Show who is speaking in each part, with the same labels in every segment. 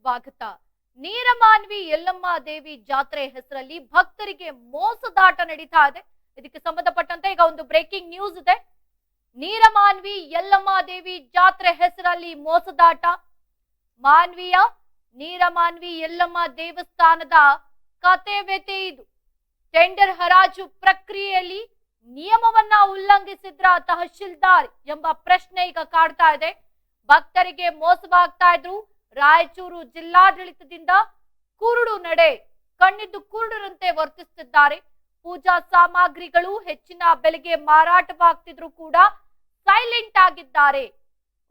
Speaker 1: ಸ್ವಾಗತ. ನೀರಮಾನ್ವಿ ಯಲ್ಲಮ್ಮ ದೇವಿ ಜಾತ್ರೆ ಹೆಸರಲ್ಲಿ ಭಕ್ತರಿಗೆ ಮೋಸದಾಟ ನಡೀತಾ ಇದೆ. ಇದಕ್ಕೆ ಸಂಬಂಧಪಟ್ಟಂತೆ ಈಗ ಒಂದು ಬ್ರೇಕಿಂಗ್ ನ್ಯೂಸ್ ಇದೆ. ನೀರಮಾನ್ವಿ ಯಲ್ಲಮ್ಮ ದೇವಿ ಜಾತ್ರೆ ಹೆಸರಲ್ಲಿ ಮೋಸದಾಟ. ಮಾನ್ವಿಯ, ನೀರಮಾನ್ವಿ ಯಲ್ಲಮ್ಮ ದೇವಸ್ಥಾನದ ಕತೆ ವ್ಯತೆ ಇದು. ಟೆಂಡರ್ ಹರಾಜು ಪ್ರಕ್ರಿಯೆಯಲ್ಲಿ ನಿಯಮವನ್ನ ಉಲ್ಲಂಘಿಸಿದ್ರ ತಹಶೀಲ್ದಾರ್ ಎಂಬ ಪ್ರಶ್ನೆ ಈಗ ಕಾಡ್ತಾ ಇದೆ. ಭಕ್ತರಿಗೆ ಮೋಸವಾಗ್ತಾ ಇದ್ರು. ರಾಯಚೂರು ಜಿಲ್ಲಾಡಳಿತದಿಂದ ಕುರುಡು ನಡೆ ಕಣ್ಣಿದ್ದು ಕುರುಡರಂತೆ ವರ್ತಿಸುತ್ತಿದ್ದಾರೆ. ಪೂಜಾ ಸಾಮಗ್ರಿಗಳು ಹೆಚ್ಚಿನ ಬೆಲೆಗೆ ಮಾರಾಟವಾಗ್ತಿದ್ರು ಕೂಡ ಸೈಲೆಂಟ್ ಆಗಿದ್ದಾರೆ.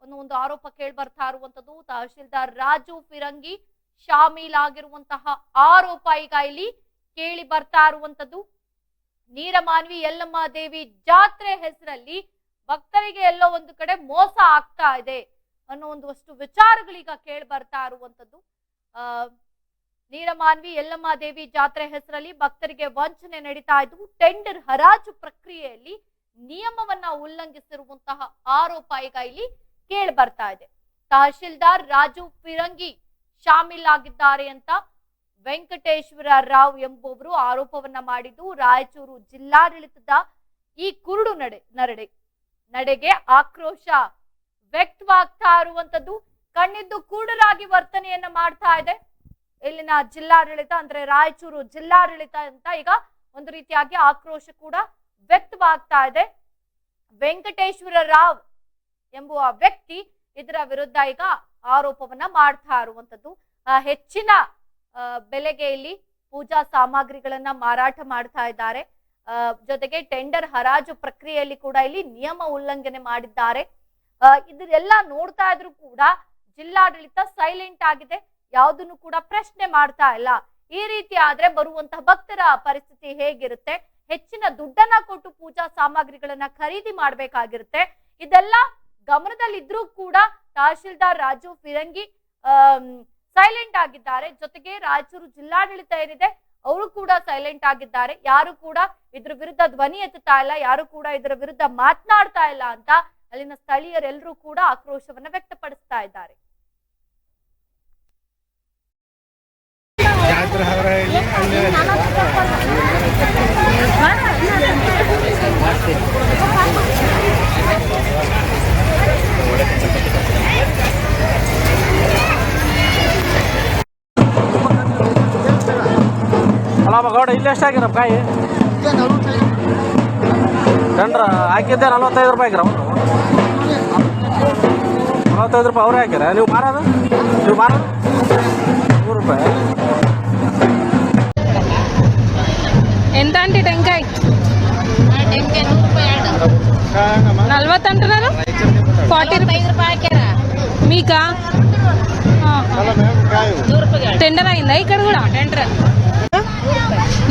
Speaker 1: ಅನ್ನೋ ಒಂದು ಆರೋಪ ಕೇಳಿ ಬರ್ತಾ ಇರುವಂತದ್ದು. ತಹಶೀಲ್ದಾರ್ ರಾಜು ಫಿರಂಗಿ ಶಾಮೀಲಾಗಿರುವಂತಹ ಆರೋಪ ಈಗ ಇಲ್ಲಿ ಕೇಳಿ ಬರ್ತಾ ಇರುವಂತದ್ದು. ನೀರಮಾನ್ವಿ ಯಲ್ಲಮ್ಮ ದೇವಿ ಜಾತ್ರೆ ಹೆಸರಲ್ಲಿ ಭಕ್ತರಿಗೆ ಎಲ್ಲೋ ಒಂದು ಕಡೆ ಮೋಸ ಆಗ್ತಾ ಇದೆ. ಅನ್ನೋ ಒಂದಷ್ಟು ವಿಚಾರಗಳೀಗ ಕೇಳಿ ಬರ್ತಾ ಇರುವಂತದ್ದು ಆ, ನೀರಮಾನ್ವಿ ಯಲ್ಲಮ್ಮ ದೇವಿ ಜಾತ್ರೆ ಹೆಸರಲ್ಲಿ ಭಕ್ತರಿಗೆ ವಂಚನೆ ನಡೀತಾ ಇದ್ದು, ಟೆಂಡರ್ ಹರಾಜು ಪ್ರಕ್ರಿಯೆಯಲ್ಲಿ ನಿಯಮವನ್ನ ಉಲ್ಲಂಘಿಸಿರುವಂತಹ ಆರೋಪ ಈಗ ಇಲ್ಲಿ ಕೇಳಿ ಬರ್ತಾ ಇದೆ. ತಹಶೀಲ್ದಾರ್ ರಾಜು ಫಿರಂಗಿ ಶಾಮೀಲಾಗಿದ್ದಾರೆ ಅಂತ ವೆಂಕಟೇಶ್ವರ ರಾವ್ ಎಂಬುವರು ಆರೋಪವನ್ನ ಮಾಡಿದ್ದು, ರಾಯಚೂರು ಜಿಲ್ಲಾಡಳಿತದ ಈ ಕುರುಡು ನಡೆ, ನರಡೆ, ನಡೆಗೆ ಆಕ್ರೋಶ ವ್ಯಕ್ತವಾಗ್ತಾ ಇರುವಂತದ್ದು ಕಣ್ಣಿದ್ದು ಕೂಡಲಾಗಿ ವರ್ತನೆಯನ್ನ ಮಾಡ್ತಾ ಇದೆ. ಇಲ್ಲಿನ ಜಿಲ್ಲಾಡಳಿತ ಅಂದ್ರೆ ರಾಯಚೂರು ಜಿಲ್ಲಾಡಳಿತ ಅಂತ ಈಗ ಒಂದು ರೀತಿಯಾಗಿ ಆಕ್ರೋಶ ಕೂಡ ವ್ಯಕ್ತವಾಗ್ತಾ ಇದೆ. ವೆಂಕಟೇಶ್ವರ ರಾವ್ ಎಂಬುವ ವ್ಯಕ್ತಿ ಇದರ ವಿರುದ್ಧ ಈಗ ಆರೋಪವನ್ನ ಮಾಡ್ತಾ ಇರುವಂತದ್ದು. ಹೆಚ್ಚಿನ ಬೆಲೆಗೆ ಇಲ್ಲಿ ಪೂಜಾ ಸಾಮಗ್ರಿಗಳನ್ನ ಮಾರಾಟ ಮಾಡ್ತಾ ಇದ್ದಾರೆ. ಜೊತೆಗೆ ಟೆಂಡರ್ ಹರಾಜು ಪ್ರಕ್ರಿಯೆಯಲ್ಲಿ ಕೂಡ ಇಲ್ಲಿ ನಿಯಮ ಉಲ್ಲಂಘನೆ ಮಾಡಿದ್ದಾರೆ. ಇದೆಲ್ಲ ನೋಡ್ತಾ ಇದ್ರು ಕೂಡ ಜಿಲ್ಲಾಡಳಿತ ಸೈಲೆಂಟ್ ಆಗಿದೆ. ಯಾವುದನ್ನು ಕೂಡ ಪ್ರಶ್ನೆ ಮಾಡ್ತಾ ಇಲ್ಲ. ಈ ರೀತಿ ಆದ್ರೆ ಬರುವಂತಹ ಭಕ್ತರ ಪರಿಸ್ಥಿತಿ ಹೇಗಿರುತ್ತೆ? ಹೆಚ್ಚಿನ ದುಡ್ಡನ್ನ ಕೊಟ್ಟು ಪೂಜಾ ಸಾಮಗ್ರಿಗಳನ್ನ ಖರೀದಿ ಮಾಡ್ಬೇಕಾಗಿರುತ್ತೆ. ಇದೆಲ್ಲ ಗಮನದಲ್ಲಿದ್ರೂ ಕೂಡ ತಹಶೀಲ್ದಾರ್ ರಾಜು ಫಿರಂಗಿ ಸೈಲೆಂಟ್ ಆಗಿದ್ದಾರೆ. ಜೊತೆಗೆ ರಾಯಚೂರು ಜಿಲ್ಲಾಡಳಿತ ಏನಿದೆ, ಅವರು ಕೂಡ ಸೈಲೆಂಟ್ ಆಗಿದ್ದಾರೆ. ಯಾರು ಕೂಡ ಇದ್ರ ವಿರುದ್ಧ ಧ್ವನಿ ಎತ್ತುತ್ತಾ ಇಲ್ಲ, ಯಾರು ಕೂಡ ಇದರ ವಿರುದ್ಧ ಮಾತನಾಡ್ತಾ ಇಲ್ಲ ಅಂತ ಅಲ್ಲಿನ ಸ್ಥಳೀಯರೆಲ್ಲರೂ ಕೂಡ ಆಕ್ರೋಶವನ್ನ ವ್ಯಕ್ತಪಡಿಸ್ತಾ ಇದ್ದಾರೆ.
Speaker 2: ಗೌಡ ಇಲ್ಲಿ ಎಷ್ಟು ಹಾಕಿರಪ್ಪ ಕಾಯಿ? ಟೆಂಡ್ರ ಹಾಕಿದ್ದೆ ನಲ್ವತ್ತೈದು ರೂಪಾಯಿ ಹಾಕಿರ ನಲವತ್ತೈದು ರೂಪಾಯಿ ಅವರೇ ಹಾಕ್ಯಾರ? ನೀವು ಮಾರೋದು ನೀವು ಮಾರೋದು ನೂರು ರೂಪಾಯಿ.
Speaker 3: ఎంత అంటే టెంకాయ నలభై అంటున్నారు ఫార్టీ మీకా టెండర్ అయిందా ఇక్కడ కూడా ಟೆಂಡರ್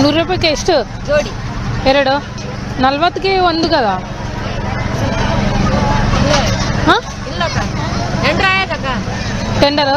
Speaker 3: ನೂರು రూపాయకి ಎಷ್ಟು? ಜೋಡಿ. ಎರಡು? ನಲ್ವತ್ತಿಗೆ ಒಂದು ಕದ ಟೆಂಡರ್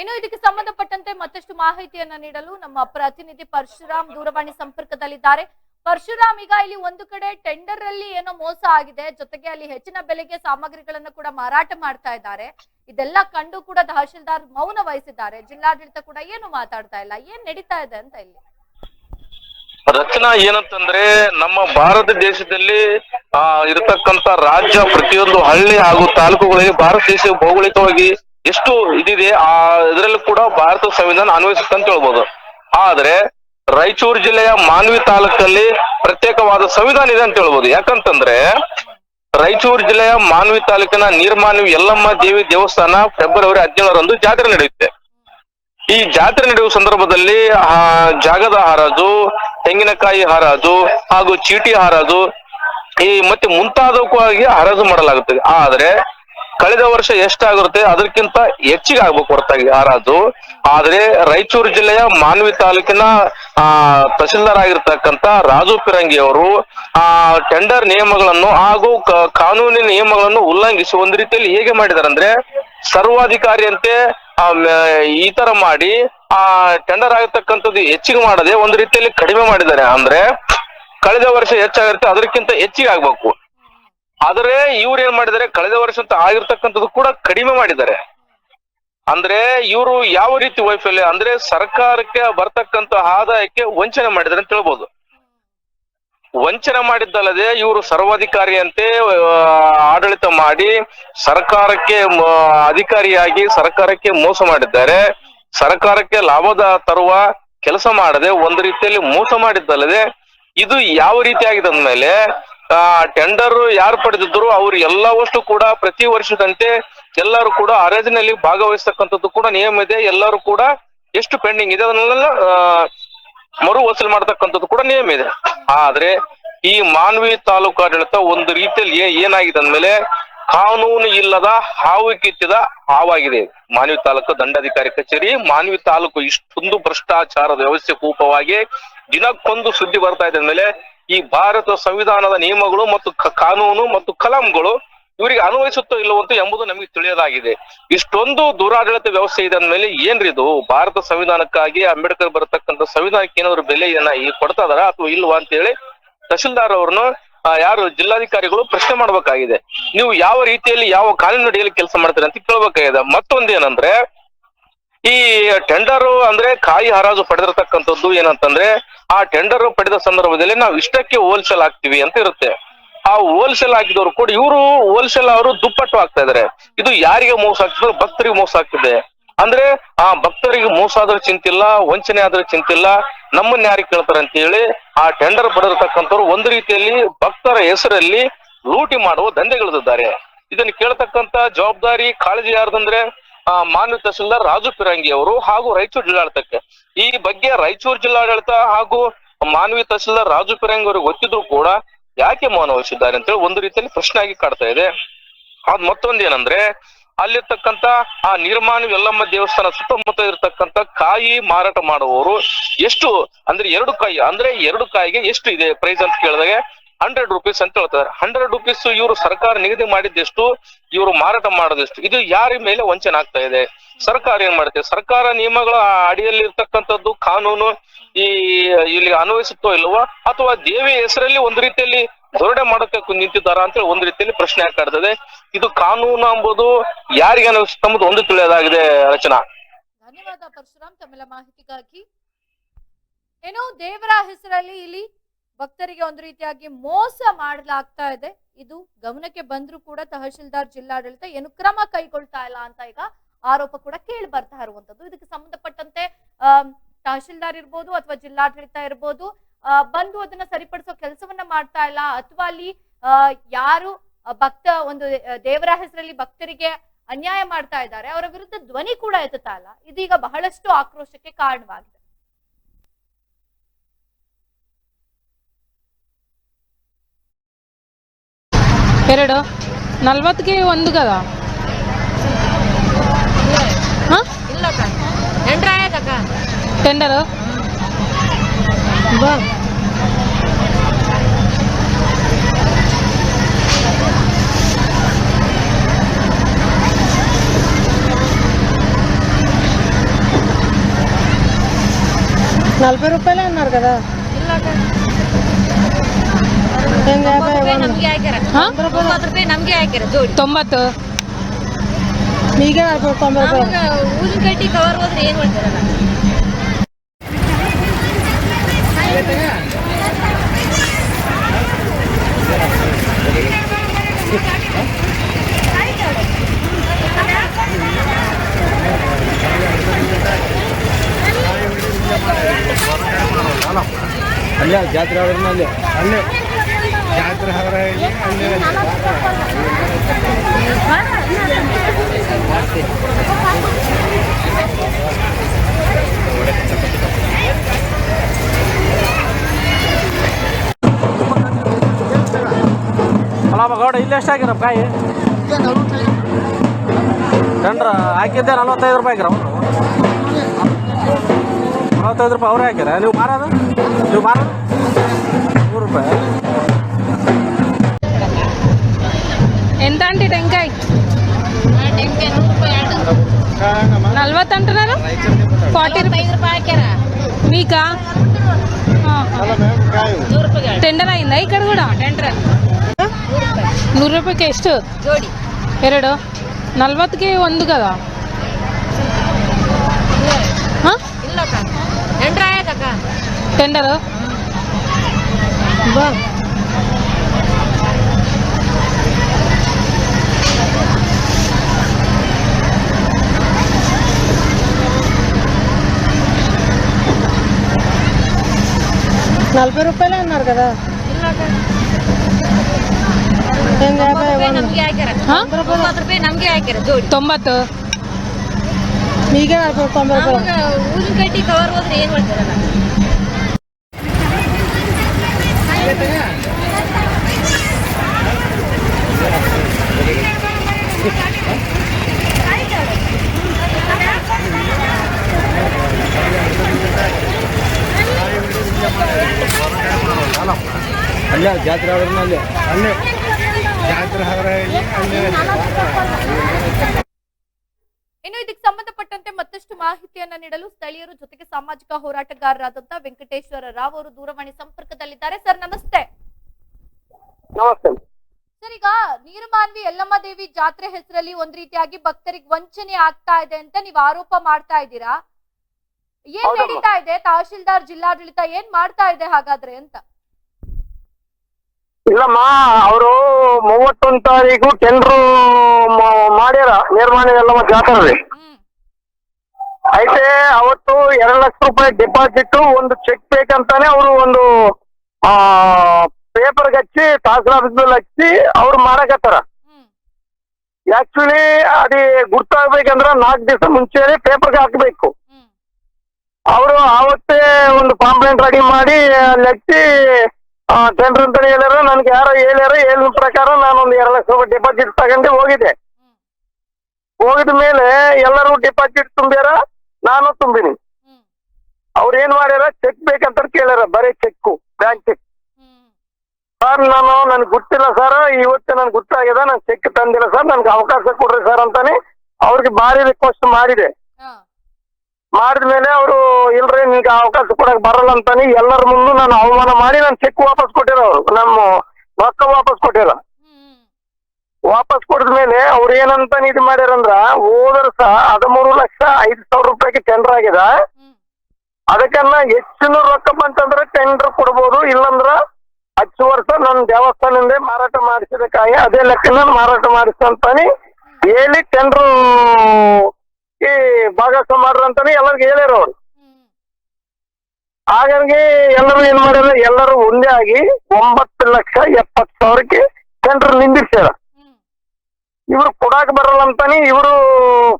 Speaker 1: ಇನ್ನು ಇದಕ್ಕೆ ಸಂಬಂಧಪಟ್ಟಂತೆ ಮತ್ತಷ್ಟು ಮಾಹಿತಿಯನ್ನ ನೀಡಲು ನಮ್ಮ ಪ್ರತಿನಿಧಿ ಪರಶುರಾಮ್ ದೂರವಾಣಿ ಸಂಪರ್ಕದಲ್ಲಿದ್ದಾರೆ. ಪರಶುರಾಮ್ ಈಗ ಇಲ್ಲಿ ಒಂದು ಕಡೆ ಟೆಂಡರ್ ಅಲ್ಲಿ ಏನೋ ಮೋಸ ಆಗಿದೆ. ಜೊತೆಗೆ ಅಲ್ಲಿ ಹೆಚ್ಚಿನ ಬೆಲೆಗೆ ಸಾಮಗ್ರಿಗಳನ್ನ ಕೂಡ ಮಾರಾಟ ಮಾಡ್ತಾ ಇದ್ದಾರೆ. ಇದೆಲ್ಲ ಕಂಡು ಕೂಡ ತಹಶೀಲ್ದಾರ್ ಮೌನ ವಹಿಸಿದ್ದಾರೆ. ಜಿಲ್ಲಾಡಳಿತ ಕೂಡ ಏನು ಮಾತಾಡ್ತಾ ಇಲ್ಲ. ಏನ್ ನಡೀತಾ ಇದೆ ಅಂತ ಇಲ್ಲಿ?
Speaker 4: ರಚನಾ ಏನಂತಂದ್ರೆ ನಮ್ಮ ಭಾರತ ದೇಶದಲ್ಲಿ, ಆ ಇರತಕ್ಕಂತ ರಾಜ್ಯ ಪ್ರತಿಯೊಂದು ಹಳ್ಳಿ ಹಾಗೂ ತಾಲೂಕುಗಳಿಗೆ ಭಾರತ ದೇಶ ಭೌಗೋಳಿಕವಾಗಿ ಎಷ್ಟು ಇದಿದೆ, ಆ, ಇದರಲ್ಲೂ ಕೂಡ ಭಾರತ ಸಂವಿಧಾನ ಅನ್ವಯಿಸುತ್ತೆ ಅಂತ ಹೇಳ್ಬೋದು. ಆದ್ರೆ ರಾಯಚೂರು ಜಿಲ್ಲೆಯ ಮಾನ್ವಿ ತಾಲೂಕಲ್ಲಿ ಪ್ರತ್ಯೇಕವಾದ ಸಂವಿಧಾನ ಇದೆ ಅಂತ ಹೇಳ್ಬೋದು. ಯಾಕಂತಂದ್ರೆ ರಾಯಚೂರು ಜಿಲ್ಲೆಯ ಮಾನ್ವಿ ತಾಲೂಕಿನ ನೀರ್ಮಾನ್ವಿ ಯಲ್ಲಮ್ಮ ದೇವಿ ದೇವಸ್ಥಾನ ಫೆಬ್ರವರಿ ಹದಿನೇಳರಂದು ಜಾತ್ರೆ ನಡೆಯುತ್ತೆ. ಈ ಜಾತ್ರೆ ನಡೆಯುವ ಸಂದರ್ಭದಲ್ಲಿ, ಆ, ಜಾಗದ ಹರಾಜು, ತೆಂಗಿನಕಾಯಿ ಹರಾಜು ಹಾಗೂ ಚೀಟಿ ಹಾರಾಜು ಈ ಮತ್ತೆ ಮುಂತಾದವಕ್ಕಾಗಿ ಹರಾಜು ಮಾಡಲಾಗುತ್ತದೆ. ಆದ್ರೆ ಕಳೆದ ವರ್ಷ ಎಷ್ಟಾಗಿರುತ್ತೆ ಅದಕ್ಕಿಂತ ಹೆಚ್ಚಿಗೆ ಆಗ್ಬೇಕು ಹೊರತಾಗಿ ಹರಾಜು ಆದ್ರೆ ರಾಯಚೂರು ಜಿಲ್ಲೆಯ ಮಾನ್ವಿ ತಾಲೂಕಿನ, ಆ ತಹಸೀಲ್ದಾರ್ ಆಗಿರ್ತಕ್ಕಂತ ರಾಜು ಪಿರಂಗಿ ಅವರು, ಆ ಟೆಂಡರ್ ನಿಯಮಗಳನ್ನು ಹಾಗೂ ಕಾನೂನಿನ ನಿಯಮಗಳನ್ನು ಉಲ್ಲಂಘಿಸಿ ಒಂದು ರೀತಿಯಲ್ಲಿ ಹೇಗೆ ಮಾಡಿದಾರೆ ಅಂದ್ರೆ ಸರ್ವಾಧಿಕಾರಿಯಂತೆ ಈ ತರ ಮಾಡಿ, ಆ ಟೆಂಡರ್ ಆಗಿರ್ತಕ್ಕಂಥದ್ದು ಹೆಚ್ಚಿಗೆ ಮಾಡದೆ ಒಂದು ರೀತಿಯಲ್ಲಿ ಕಡಿಮೆ ಮಾಡಿದ್ದಾರೆ. ಅಂದ್ರೆ ಕಳೆದ ವರ್ಷ ಹೆಚ್ಚಾಗಿರುತ್ತೆ, ಅದಕ್ಕಿಂತ ಹೆಚ್ಚಿಗೆ ಆಗ್ಬೇಕು. ಆದ್ರೆ ಇವ್ರು ಏನ್ ಮಾಡಿದ್ದಾರೆ ಕಳೆದ ವರ್ಷ ಆಗಿರ್ತಕ್ಕಂಥದ್ದು ಕೂಡ ಕಡಿಮೆ ಮಾಡಿದ್ದಾರೆ. ಅಂದ್ರೆ ಇವರು ಯಾವ ರೀತಿ ವೈಫಲ್ಯ ಅಂದ್ರೆ ಸರ್ಕಾರಕ್ಕೆ ಬರ್ತಕ್ಕಂತ ಆದಾಯಕ್ಕೆ ವಂಚನೆ ಮಾಡಿದ್ದಾರೆ ಅಂತ ಹೇಳ್ಬೋದು. ವಂಚನೆ ಮಾಡಿದ್ದಲ್ಲದೆ ಇವರು ಸರ್ವಾಧಿಕಾರಿಯಂತೆ ಆಡಳಿತ ಮಾಡಿ ಸರ್ಕಾರಕ್ಕೆ ಅಧಿಕಾರಿಯಾಗಿ ಸರ್ಕಾರಕ್ಕೆ ಮೋಸ ಮಾಡಿದ್ದಾರೆ. ಸರ್ಕಾರಕ್ಕೆ ಲಾಭದ ತರುವ ಕೆಲಸ ಮಾಡದೆ ಒಂದು ರೀತಿಯಲ್ಲಿ ಮೋಸ ಮಾಡಿದ್ದಲ್ಲದೆ ಇದು ಯಾವ ರೀತಿ ಆಗಿದೆ ಅಂದ್ಮೇಲೆ ಆ ಟೆಂಡರ್ ಯಾರು ಪಡೆದಿದ್ರು ಅವ್ರು ಎಲ್ಲವಷ್ಟು ಕೂಡ ಪ್ರತಿ ವರ್ಷದಂತೆ ಎಲ್ಲರೂ ಕೂಡ ಹರಾಜಿನಲ್ಲಿ ಭಾಗವಹಿಸ್ತಕ್ಕಂಥದ್ದು ಕೂಡ ನಿಯಮ ಇದೆ. ಎಲ್ಲರೂ ಕೂಡ ಎಷ್ಟು ಪೆಂಡಿಂಗ್ ಇದೆ ಅದನ್ನೆಲ್ಲ ಮರು ವಸೂಲಿ ಮಾಡತಕ್ಕಂಥದ್ದು ಕೂಡ ನಿಯಮ ಇದೆ. ಆದ್ರೆ ಈ ಮಾನ್ವಿ ತಾಲೂಕು ಆಡಳಿತ ಒಂದು ರೀತಿಯಲ್ಲಿ ಏನಾಗಿದೆ ಅಂದ್ಮೇಲೆ ಕಾನೂನು ಇಲ್ಲದ ಹಾವು ಕಿತ್ತಿದ ಹಾವಾಗಿದೆ. ಮಾನ್ವಿ ತಾಲೂಕು ದಂಡಾಧಿಕಾರಿ ಕಚೇರಿ, ಮಾನ್ವಿ ತಾಲೂಕು ಇಷ್ಟೊಂದು ಭ್ರಷ್ಟಾಚಾರದ ವ್ಯವಸ್ಥೆ ಕೂಪವಾಗಿ ದಿನಕ್ಕೊಂದು ಸುದ್ದಿ ಬರ್ತಾ ಇದೆ ಅಂದ್ಮೇಲೆ ಈ ಭಾರತ ಸಂವಿಧಾನದ ನಿಯಮಗಳು ಮತ್ತು ಕಾನೂನು ಮತ್ತು ಕಲಂಗಳು ಇವರಿಗೆ ಅನ್ವಯಿಸುತ್ತೋ ಇಲ್ಲವಂತೂ ಎಂಬುದು ನಮಗೆ ತಿಳಿಯದಾಗಿದೆ ಇಷ್ಟೊಂದು ದುರಾಡಳಿತ ವ್ಯವಸ್ಥೆ ಇದೆ ಅಂದ್ಮೇಲೆ ಏನ್ರಿ ಇದು? ಭಾರತ ಸಂವಿಧಾನಕ್ಕಾಗಿ ಅಂಬೇಡ್ಕರ್ ಬರತಕ್ಕಂತ ಸಂವಿಧಾನಕ್ಕೆ ಏನಾದ್ರು ಬೆಲೆಯನ್ನ ಈ ಕೊಡ್ತಾ ಅಥವಾ ಇಲ್ವಾ ಅಂತ ಹೇಳಿ ತಹಶೀಲ್ದಾರ್ ಅವ್ರನ್ನ ಯಾರು ಜಿಲ್ಲಾಧಿಕಾರಿಗಳು ಪ್ರಶ್ನೆ ಮಾಡ್ಬೇಕಾಗಿದೆ. ನೀವು ಯಾವ ರೀತಿಯಲ್ಲಿ ಯಾವ ಕಾನೂನು ಅಡಿಯಲ್ಲಿ ಕೆಲಸ ಮಾಡ್ತೀರಿ ಅಂತ ಕೇಳ್ಬೇಕಾಗಿದೆ. ಮತ್ತೊಂದೇನಂದ್ರೆ ಈ ಟೆಂಡರ್ ಅಂದ್ರೆ ಕಾಯಿ ಹರಾಜು ಪಡೆದಿರತಕ್ಕಂಥದ್ದು ಏನಂತಂದ್ರೆ ಆ ಟೆಂಡರ್ ಪಡೆದ ಸಂದರ್ಭದಲ್ಲಿ ನಾವು ಇಷ್ಟಕ್ಕೆ ಹೋಲ್ಸೇಲ್ ಆಗ್ತೀವಿ ಅಂತ ಇರುತ್ತೆ. ಆ ಹೋಲ್ಸೇಲ್ ಹಾಕಿದವರು ಕೂಡ ಇವರು ಹೋಲ್ಸೇಲ್ ಅವರು ದುಪ್ಪಟ್ಟು ಆಗ್ತಾ ಇದಾರೆ. ಇದು ಯಾರಿಗೆ ಮೋಸ ಆಗ್ತದೆ? ಭಕ್ತರಿಗೆ ಮೋಸ ಆಗ್ತಿದೆ. ಅಂದ್ರೆ ಆ ಭಕ್ತರಿಗೆ ಮೋಸ ಆದ್ರೆ ಚಿಂತಿಲ್ಲ, ವಂಚನೆ ಆದ್ರೆ ಚಿಂತಿಲ್ಲ, ನಮ್ಮನ್ನ ಯಾರಿಗೆ ಕೇಳ್ತಾರೆ ಅಂತ ಹೇಳಿ ಆ ಟೆಂಡರ್ ಪಡೆದಿರ್ತಕ್ಕಂಥವ್ರು ಒಂದ್ ರೀತಿಯಲ್ಲಿ ಭಕ್ತರ ಹೆಸರಲ್ಲಿ ಲೂಟಿ ಮಾಡುವ ದಂಧೆಗಳಿದ್ದಾರೆ ಇದನ್ನು ಕೇಳ್ತಕ್ಕಂತ ಜವಾಬ್ದಾರಿ ಕಾಳಜಿ ಯಾರ್ದಂದ್ರೆ ಮಾನ್ಯ ತಹಸೀಲ್ದಾರ್ ರಾಜು ಪಿರಂಗಿ ಅವರು ಹಾಗೂ ರಾಯಚೂರು ಜಿಲ್ಲಾಡಳಿತಕ್ಕೆ. ಈ ಬಗ್ಗೆ ರಾಯಚೂರು ಜಿಲ್ಲಾಡಳಿತ ಹಾಗೂ ಮಾನ್ವಿ ತಹಸೀಲ್ದಾರ್ ರಾಜು ಪಿರಂಗಿ ಅವರಿಗೆ ಗೊತ್ತಿದ್ರು ಕೂಡ ಯಾಕೆ ಮೌನ ವಹಿಸಿದ್ದಾರೆ ಅಂತ ಹೇಳಿ ಒಂದು ರೀತಿಯಲ್ಲಿ ಪ್ರಶ್ನೆ ಆಗಿ ಕಾಡ್ತಾ ಇದೆ. ಅದ್ ಮತ್ತೊಂದೇನಂದ್ರೆ ಅಲ್ಲಿರ್ತಕ್ಕಂತ ಆ ನಿರ್ಮಾಣ ಎಲ್ಲಮ್ಮ ದೇವಸ್ಥಾನ ಸುತ್ತಮುತ್ತ ಇರತಕ್ಕಂತ ಕಾಯಿ ಮಾರಾಟ ಮಾಡುವವರು ಎಷ್ಟು, ಅಂದ್ರೆ ಎರಡು ಕಾಯಿ, ಅಂದ್ರೆ ಎರಡು ಕಾಯಿಗೆ ಎಷ್ಟು ಇದೆ ಪ್ರೈಸ್ ಅಂತ ಕೇಳಿದಾಗ ಹಂಡ್ರೆಡ್ ರುಪೀಸ್ ಅಂತ ಹೇಳ್ತಾರೆ. ಹಂಡ್ರೆಡ್ ರುಪೀಸ್ ಇವರು ಸರ್ಕಾರ ನಿಗದಿ ಮಾಡಿದ್ದೆಷ್ಟು? ಇವರು ಮಾರಾಟ ಮಾಡೋದೆಷ್ಟು? ಇದು ಯಾರ ಮೇಲೆ ವಂಚನೆ ಆಗ್ತಾ ಇದೆ? ಸರ್ಕಾರ ಏನ್ ಮಾಡುತ್ತೆ? ಸರ್ಕಾರ ನಿಯಮಗಳ ಅಡಿಯಲ್ಲಿ ಇರ್ತಕ್ಕಂಥದ್ದು ಕಾನೂನು ಈ ಇಲ್ಲಿ ಅನ್ವಯಿಸುತ್ತೋ ಇಲ್ವೋ? ಅಥವಾ ದೇವಿ ಹೆಸರಲ್ಲಿ ಒಂದು ರೀತಿಯಲ್ಲಿ ದೊರಡೆ ಮಾಡೋಕೆ ನಿಂತಿದ್ದಾರಾ ಅಂತ ಹೇಳಿ ಒಂದು ರೀತಿಯಲ್ಲಿ ಪ್ರಶ್ನೆ ಕಾಡ್ತದೆ ಇದು ಕಾನೂನು ಅಂಬುದು ಯಾರಿಗೆ ಅನ್ವಯಿಸುತ್ತೆ ಎಂಬುದು ಒಂದು ತಿಳಿಯೋದಾಗಿದೆ ರಚನಾ.
Speaker 1: ಧನ್ಯವಾದ ಪರಶುರಾಮ್. ತಮ್ಮೆಲ್ಲ ಮಾಹಿತಿಗಾಗಿ. ಏನೋ ದೇವರ ಹೆಸರಲ್ಲಿ ಇಲ್ಲಿ ಭಕ್ತರಿಗೆ ಒಂದು ರೀತಿಯಾಗಿ ಮೋಸ ಮಾಡಲಾಗ್ತಾ ಇದೆ. ಇದು ಗಮನಕ್ಕೆ ಬಂದ್ರೂ ಕೂಡ ತಹಶೀಲ್ದಾರ್, ಜಿಲ್ಲಾಡಳಿತ ಏನು ಕ್ರಮ ಕೈಗೊಳ್ತಾ ಇಲ್ಲ ಅಂತ ಈಗ ಆರೋಪ ಕೂಡ ಕೇಳಿ ಬರ್ತಾ ಇರುವಂತದ್ದು ಇದಕ್ಕೆ ಸಂಬಂಧಪಟ್ಟಂತೆ ತಹಶೀಲ್ದಾರ್ ಇರ್ಬೋದು ಅಥವಾ ಜಿಲ್ಲಾಡಳಿತ ಇರ್ಬೋದು ಬಂದು ಅದನ್ನ ಸರಿಪಡಿಸೋ ಕೆಲಸವನ್ನ ಮಾಡ್ತಾ ಇಲ್ಲ. ಅಥವಾ ಅಲ್ಲಿ ಯಾರು ಭಕ್ತ, ಒಂದು ದೇವರ ಹೆಸರಲ್ಲಿ ಭಕ್ತರಿಗೆ ಅನ್ಯಾಯ ಮಾಡ್ತಾ ಇದ್ದಾರೆ, ಅವರ ವಿರುದ್ಧ ಧ್ವನಿ ಕೂಡ ಎತ್ತುತ್ತಾ ಇಲ್ಲ. ಇದೀಗ ಬಹಳಷ್ಟು ಆಕ್ರೋಶಕ್ಕೆ ಕಾರಣವಾಗಿದೆ.
Speaker 3: ಎರಡು ನಲ್ವತ್ತಿಗೆ ಒಂದು కదా ಹಾಂ ಟೆಂಡರ್ ಬಾ
Speaker 5: నలభై రూపాయలే అన్నారు కదా
Speaker 3: ತೊಂಬತ್ತು
Speaker 6: ಈಗ
Speaker 2: ಅಲ್ಲ ಜಾತ್ರೆ ಆದ್ರೂ ಅಲ್ಲೇ. ಅಲ್ಲೇ. ಗೌಡ, ಇಲ್ಲಿ ಎಷ್ಟು ಹಾಕಿರಪ್ಪ ಕಾಯಿ? ಟೆಂಡ್ರ ಹಾಕಿದ್ದೆ ನಲ್ವತ್ತೈದು ರೂಪಾಯಿ ಹಾಕಿರ ನಲ್ವತ್ತೈದು ರೂಪಾಯಿ ಅವರೇ ಹಾಕಿರ ನೀವು ಮಾರೋದು? ನೀವು ಮಾರೋದು? ನೂರು ರೂಪಾಯಿ.
Speaker 3: ఎంత అంటే టెంకాయ? నలభై అంటున్నారు? ఫార్టీ మీకా? టెండర్ అయిందా ఇక్కడ కూడా? నూరు రూపాయకి
Speaker 6: ఎస్ట్?
Speaker 3: ఎరడు? నలభైకి వంద కదా?
Speaker 5: టెండరు నలభై రూపాయలే అన్నారు కదా
Speaker 6: ಇಲ್ಲ ಅಕ್ಕ
Speaker 5: ಹೆಂಗೆ ಯಾಭೈ
Speaker 6: ರೂಪಾಯಿ
Speaker 5: ಒಂದು
Speaker 6: ನಮ್ಗೆ ಹಾಕ್ಯಾರ
Speaker 3: ಹಾಂ
Speaker 6: ತೊಂಬತ್ತು ರೂಪಾಯಿ ನಮ್ಗೆ ಹಾಕ್ಯಾರ ಜೋಡಿ
Speaker 3: ತೊಂಬತ್ತು
Speaker 5: మీకే నలభై తొంభై రూపాయలు
Speaker 6: ನಮ್ಗೆ ಊದಿನ ಕಟ್ಟಿ ಕವರ್ ಹೋದ್ರೆ ಏನ್ ಮಾಡ್ತಾರಲ್ಲ
Speaker 7: ಅಲ್ಲೇ ಜಾತ್ರೆ ಆದ್ರೂ ಅಲ್ಲೇ. ಅಲ್ಲೇ. ಜಾತ್ರೆ ಆದ್ರೆ
Speaker 1: ಇನ್ನು ಇದಕ್ಕೆ ಸಂಬಂಧಪಟ್ಟಂತೆ ಮತ್ತಷ್ಟು ಮಾಹಿತಿಯನ್ನ ನೀಡಲು ಸ್ಥಳೀಯರು ಜೊತೆಗೆ ಸಾಮಾಜಿಕ ಹೋರಾಟಗಾರರಾದಂತ ವೆಂಕಟೇಶ್ವರ ರಾವ್ ಅವರು ದೂರವಾಣಿ ಸಂಪರ್ಕದಲ್ಲಿದ್ದಾರೆ. ಸರ್ ನಮಸ್ತೆ.
Speaker 8: ನಮಸ್ತೆ.
Speaker 1: ಸರ್ ಈಗ ನೀರ್ಮಾನ್ವಿ ಯಲ್ಲಮ್ಮ ದೇವಿ ಜಾತ್ರೆ ಹೆಸರಲ್ಲಿ ಒಂದ್ ರೀತಿಯಾಗಿ ಭಕ್ತರಿಗೆ ವಂಚನೆ ಆಗ್ತಾ ಇದೆ ಅಂತ ನೀವು ಆರೋಪ ಮಾಡ್ತಾ ಇದ್ದೀರಾ? ಏನ್
Speaker 8: ಹೌದಮ್ಮ.
Speaker 1: ನಡೀತಾ ಇದೆ ತಹಶೀಲ್ದಾರ್ ಜಿಲ್ಲಾಡಳಿತ ಏನ್ ಮಾಡ್ತಾ ಇದೆ ಹಾಗಾದ್ರೆ ಅಂತ
Speaker 8: ಇಲ್ಲಮ್ಮ ಅವರು ಮೂವತ್ತೊಂದು ತಾರೀಕು ಟೆಂಡ್ರು ಮಾಡ್ಯಾರ ನಿರ್ಮಾಣ ಎಲ್ಲ ಜಾತ್ರೆ
Speaker 1: ಹ್ಮ್
Speaker 8: అయితే ಅವತ್ತು ಎರಡು ಲಕ್ಷ ರೂಪಾಯಿ ಡೆಪಾಸಿಟ್ ಒಂದು ಚೆಕ್ ಬೇಕಂತಾನೆ ಅವರು ಒಂದು ಆ ಪೇಪರ್ ಹಚ್ಚಿ ತಹಸೀಲ್ ಆಫೀಸ್ ಮೇಲೆ ಹಚ್ಚಿ ಅವ್ರು ಮಾಡಕತ್ತಾರ
Speaker 1: ಹ್ಮ್
Speaker 8: ಆಕ್ಚುಲಿ ಅದೇ ಗುರ್ತಾಗ್ಬೇಕಂದ್ರ ನಾಲ್ಕು ದಿವಸ ಮುಂಚೆನೆ ಪೇಪರ್ಗೆ ಹಾಕ್ಬೇಕು
Speaker 1: ಹ್ಮ್
Speaker 8: ಅವರು ಆವತ್ತೇ ಒಂದು ಕಾಂಪ್ಲೇಂಟ್ ರೆಡಿ ಮಾಡಿ ಅಲ್ಲಿ ಹಚ್ಚಿ ಟೆಂಡರ್ ಅಂತ ಹೇಳ್ಯಾರ, ನನ್ಗೆ ಯಾರೋ ಹೇಳ್ಯಾರ, ಹೇಳಿದ ಪ್ರಕಾರ ನಾನು ಒಂದು ಎರಡು ಲಕ್ಷ ರೂಪಾಯಿ ಡಿಪಾಸಿಟ್ ತಗೊಂಡು ಹೋಗಿದ್ದೆ. ಹೋಗಿದ ಮೇಲೆ ಎಲ್ಲರೂ ಡಿಪಾಸಿಟ್ ತುಂಬ್ಯಾರ, ನಾನು ತುಂಬಿನಿ.
Speaker 1: ಅವ್ರ
Speaker 8: ಅವ್ರು ಏನ್ ಮಾಡ್ಯಾರ ಚೆಕ್ ಬೇಕಂತ ಕೇಳ್ಯಾರ, ಬರೀ ಚೆಕ್ ಬ್ಯಾಂಕ್ ಚೆಕ್ ಸರ್, ನಾನು, ನನ್ಗೆ ಗೊತ್ತಿಲ್ಲ ಸರ್, ಇವತ್ತು ನನ್ಗೆ ಗೊತ್ತಾಗಿದೆ ನಾನು ಚೆಕ್ ತಂದಿಲ್ಲ ಸರ್, ನನ್ಗೆ ಅವಕಾಶ ಕೊಡ್ರಿ ಸರ್ ಅಂತಾನೆ ಅವ್ರಿಗೆ ಭಾರಿ ರಿಕ್ವೆಸ್ಟ್ ಮಾಡಿದೆ.
Speaker 1: ಹಾ
Speaker 8: ಮಾಡಿದ ಮೇಲೆ ಅವರು, ಇಲ್ರಿ ನಿಮ್ಗೆ ಅವಕಾಶ ಕೊಡಕ್ ಬರಲ್ಲ ಅಂತಾನೆ ಎಲ್ಲರ ಮುಂದೆ ನಾನು ಅವಮಾನ ಮಾಡಿ ನಾನು ಚೆಕ್ ವಾಪಸ್ ಕೊಟ್ಟಿರ ಅವರು ನಮ್ಮ ರೊಕ್ಕ ವಾಪಸ್ ಕೊಟ್ಟಿರ ವಾಪಸ್ ಮೇಲೆ ಅವ್ರು ಏನಂತ ಇದು ಮಾಡ್ಯಾರಂದ್ರ ಸಹ ಹದಿಮೂರು ಲಕ್ಷ ಐದು ಸಾವಿರ ರೂಪಾಯಿಗೆ ಟೆಂಡರ್
Speaker 1: ಆಗ್ಯದ
Speaker 8: ಅದಕ್ಕನ್ನ ಹೆಚ್ಚಿನ ರೊಕ್ಕ ಬಂತಂದ್ರೆ ಟೆಂಡರ್ ಕೊಡ್ಬೋದು, ಇಲ್ಲಂದ್ರ ಹತ್ತು ವರ್ಷ ನನ್ನ ದೇವಸ್ಥಾನದಿಂದ ಮಾರಾಟ ಮಾಡಿಸಿದ ಕಾಯಿ ಅದೇ ಲೆಕ್ಕ ಮಾರಾಟ ಮಾಡಿಸ್ತಂತಾನೆ ಹೇಳಿ ಟೆಂಡರ್ ಈ ಭಾಗಸ್ಥ ಮಾಡ್ರ ಅಂತಾನೆ ಎಲ್ಲರಿಗೂ ಹೇಳ್ಯಾರ ಅವ್ರು. ಹಾಗಾಗಿ ಎಲ್ಲರೂ ಏನ್ ಮಾಡ್ಯಾರ, ಎಲ್ಲರೂ ಒಂದೇ ಆಗಿ ಒಂಬತ್ತು ಲಕ್ಷ ಎಪ್ಪತ್ತು ಸಾವಿರಕ್ಕೆ ಟೆಂಡರ್ ನಿಂದಿರ್ಸ್ಯಾರ. ಇವ್ರು ಕೊಡಾಕ್ ಬರಲ್ಲ ಅಂತಾನೆ ಇವರು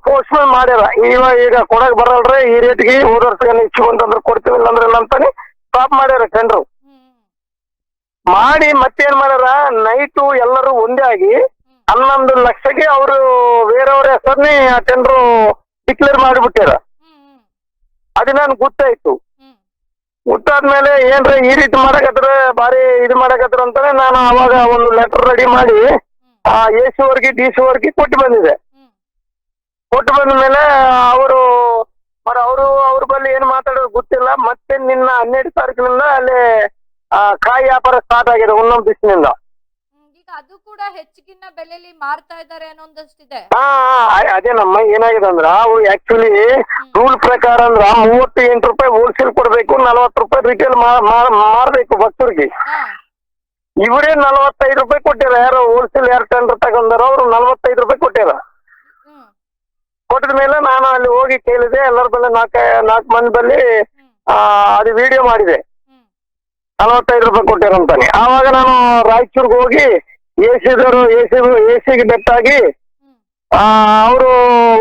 Speaker 8: ಪೋಸ್ಟ್ಮೆನ್ ಮಾಡ್ಯಾರ. ಇವ ಈಗ ಕೊಡಾಕ್ ಬರಲ್ರಿ, ಈ ರೇಟ್ಗೆ ಹೋದ ವರ್ಷ ಹೆಚ್ಚು ಅಂತಂದ್ರೆ ಕೊಡ್ತೀವಿ, ಇಲ್ಲಾಂದ್ರೆ ಇಲ್ಲ ಅಂತಾನೆ ಸ್ಟಾಪ್ ಮಾಡ್ಯಾರ ಟೆಂಡರ್ ಮಾಡಿ ಮತ್ತೇನ್ ಮಾಡ್ಯಾರ ನೈಟು ಎಲ್ಲರೂ ಒಂದೇ ಆಗಿ ಹನ್ನೊಂದು ಲಕ್ಷಕ್ಕೆ ಅವರು, ಬೇರೆಯವ್ರ ಹೆಸರನ್ನೇ ಟೆಂಡರ್ ಡಿಕ್ಲೇರ್ ಮಾಡಿಬಿಟ್ಟಾರ. ಅದು ನನ್ಗೆ ಗೊತ್ತಾಯ್ತು. ಗೊತ್ತಾದ್ಮೇಲೆ ಏನ್ರಿ ಈ ರೀತಿ ಮಾಡಕತ್ರ ಬಾರಿ ಇದು ಮಾಡಕತ್ರ ಅಂತಾನೆ ನಾನು ಅವಾಗ ಒಂದು ಲೆಟರ್ ರೆಡಿ ಮಾಡಿ ಆ ಎ ಸಿ ವರ್ಗಿ ಡಿ ಸಿ ವರ್ಗಿ ಕೊಟ್ಟು ಬಂದಿದೆ ಕೊಟ್ಟು ಬಂದ ಮೇಲೆ ಅವರು ಮರ ಅವರು ಅವ್ರ ಬಳಿ ಏನ್ ಮಾತಾಡೋದು ಗೊತ್ತಿಲ್ಲ. ಮತ್ತೆ ನಿನ್ನ ಹನ್ನೆರಡು ತಾರೀಕಿನಿಂದ ಅಲ್ಲಿ ಕಾಯಿ ವ್ಯಾಪಾರ ಸ್ಟಾರ್ಟ್ ಆಗಿದೆ ಒಂದೊಂದು ಬಿಸಿನಿಂದ
Speaker 1: ಅದು ಕೂಡ ಹೆಚ್ಚಿಗಿನ ಬೆಲೆಯಲ್ಲಿ ಮಾರ್ತಾ ಇದ್ದಾರೆ
Speaker 8: ಹಾ, ಅದೇ ನಮ್ಮ ಏನಾಗಿದೆ ಅಂದ್ರ ಅವು ಆಕ್ಚುಲಿ ರೂಲ್ ಪ್ರಕಾರ ಅಂದ್ರ ಮೂವತ್ತು ಎಂಟು ರೂಪಾಯಿ ಹೋಲ್ಸೇಲ್ ಕೊಡ್ಬೇಕು ನಲವತ್ತು ರೂಪಾಯಿ ರಿಟೇಲ್ ಮಾರ್ಬೇಕು ಭಕ್ತರಿಗೆ. ಇವರೇ ನಲವತ್ತೈದು ರೂಪಾಯಿ ಕೊಟ್ಟಾರ ಯಾರೋ ಹೋಲ್ಸೇಲ್ ಯಾರು ಟೆಂಡರ್ ತಗೊಂಡಾರ ಅವ್ರು ನಲವತ್ತೈದು ರೂಪಾಯಿ ಕೊಟ್ಟಾರ ಕೊಟ್ಟದ ಮೇಲೆ ನಾನು ಅಲ್ಲಿ ಹೋಗಿ ಕೇಳಿದೆ ಎಲ್ಲರ ಬಲ್ಲಿ ನಾಲ್ಕು ನಾಲ್ಕು ಮಂದಿ ಬಲ್ಲಿ ಅದು ವಿಡಿಯೋ ಮಾಡಿದೆ. ನಲವತ್ತೈದು ರೂಪಾಯಿ ಕೊಟ್ಟಿರಂತಾನೆ ಆವಾಗ ನಾನು ರಾಯಚೂರ್ಗೆ ಹೋಗಿ ಎ ಎಸಿ ಎಸಿಗೆ ಬೆಟ್ಟಾಗಿ ಅವರು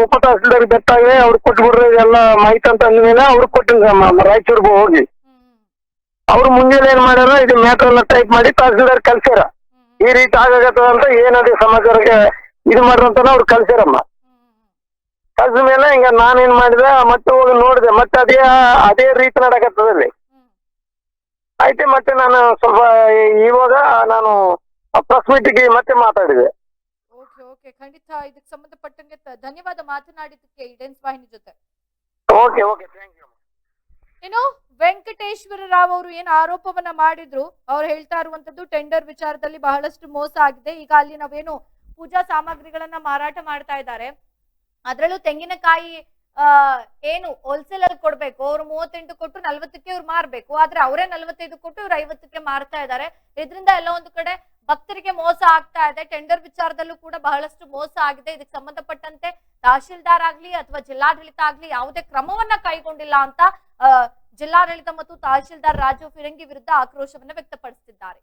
Speaker 8: ಉಪ ತಹಸೀಲ್ದಾರ್ ಬೆಟ್ಟಾಗಿ ಅವ್ರು ಕೊಟ್ಬಿಡ್ರಿ ಎಲ್ಲ ಮಾಹಿತಿ ಅಂತ ಅಂದ್ಮೇಲೆ ಅವ್ರು ಕೊಟ್ಟಿದ್ದೆ ರಾಯಚೂರ್ಗೆ ಹೋಗಿ. ಅವ್ರು ಮುಂಜಾನೆ ಏನ್ ಮಾಡ್ಯಾರ, ಇದು ಮ್ಯಾಟರ್ ಎಲ್ಲ ಟೈಪ್ ಮಾಡಿ ತಹಸೀಲ್ದಾರ್ ಕಲ್ಸ್ಯಾರ ಈ ರೀತಿ ಆಗತ್ತದ ಅಂತ ಏನದೇ ಸಮಾಚಾರಕ್ಕೆ ಇದು ಮಾಡ್ರಂತ ಅವ್ರು ಕಲ್ಸ್ಯಾರಮ್ಮ ಕಲ್ಸ ಮೇಲೆ ಹಿಂಗ ನಾನೇನ್ ಮಾಡಿದೆ, ಮತ್ತೆ ಹೋಗಿ ನೋಡಿದೆ, ಮತ್ತೆ ಅದೇ ಅದೇ ರೀತಿ ನಡಕತ್ತದಲ್ಲಿ ಆಯ್ತು ಮತ್ತೆ ನಾನು ಸ್ವಲ್ಪ ಇವಾಗ ನಾನು ಪ್ರೆಸ್ ಮೀಟಿಗೆ ಮತ್ತೆ ಮಾತಾಡಿದೆ.
Speaker 1: Okay okay. ಖಂಡಿತ ಇದಕ್ಕೆ ಸಂಬಂಧಪಟ್ಟಂಗೆ ತ- ಧನ್ಯವಾದ ಮಾತನಾಡಿದ್ದಕ್ಕೆ ಇಡೆನ್ಸ್ ವಾಹಿನಿ ಜೊತೆ.
Speaker 9: Okay okay. ಥ್ಯಾಂಕ್ ಯು
Speaker 1: ಏನು? ವೆಂಕಟೇಶ್ವರ ರಾವ್ ಅವರು ಏನು ಆರೋಪವನ್ನ ಮಾಡಿದ್ರು? ಅವ್ರು ಹೇಳ್ತಾ ಇರುವಂತದ್ದು ಟೆಂಡರ್ ವಿಚಾರದಲ್ಲಿ ಬಹಳಷ್ಟು ಮೋಸ ಆಗಿದೆ. ಈಗ ಅಲ್ಲಿ ನಾವೇನು ಪೂಜಾ ಸಾಮಗ್ರಿಗಳನ್ನ ಮಾರಾಟ ಮಾಡ್ತಾ ಇದ್ದಾರೆ. ಅದರಲ್ಲೂ ತೆಂಗಿನಕಾಯಿ ಆ ಏನು ಹೋಲ್ಸೇಲ್ ಅಲ್ಲಿ ಕೊಡ್ಬೇಕು. ಅವ್ರು ಮೂವತ್ತೆಂಟು ಕೊಟ್ಟು ನಲ್ವತ್ತಕ್ಕೆ ಇವ್ರು ಮಾರ್ಬೇಕು. ಆದ್ರೆ ಅವರೇ ನಲ್ವತ್ತೈದು ಕೊಟ್ಟು ಇವ್ರು ಐವತ್ತಕ್ಕೆ ಮಾರ್ತಾ ಇದ್ದಾರೆ. ಇದರಿಂದ ಎಲ್ಲ ಒಂದು ಕಡೆ ಭಕ್ತರಿಗೆ ಮೋಸ ಆಗ್ತಾ ಇದೆ. ಟೆಂಡರ್ ವಿಚಾರದಲ್ಲೂ ಕೂಡ ಬಹಳಷ್ಟು ಮೋಸ ಆಗಿದೆ. ಇದಕ್ಕೆ ಸಂಬಂಧಪಟ್ಟಂತೆ ತಹಶೀಲ್ದಾರ್ ಆಗ್ಲಿ ಅಥವಾ ಜಿಲ್ಲಾಡಳಿತ ಆಗ್ಲಿ ಯಾವುದೇ ಕ್ರಮವನ್ನ ಕೈಗೊಂಡಿಲ್ಲ ಅಂತ ಜಿಲ್ಲಾಡಳಿತ ಮತ್ತು ತಹಶೀಲ್ದಾರ್ ರಾಜು ಫಿರಂಗಿ ವಿರುದ್ಧ ಆಕ್ರೋಶವನ್ನ ವ್ಯಕ್ತಪಡಿಸಿದ್ದಾರೆ.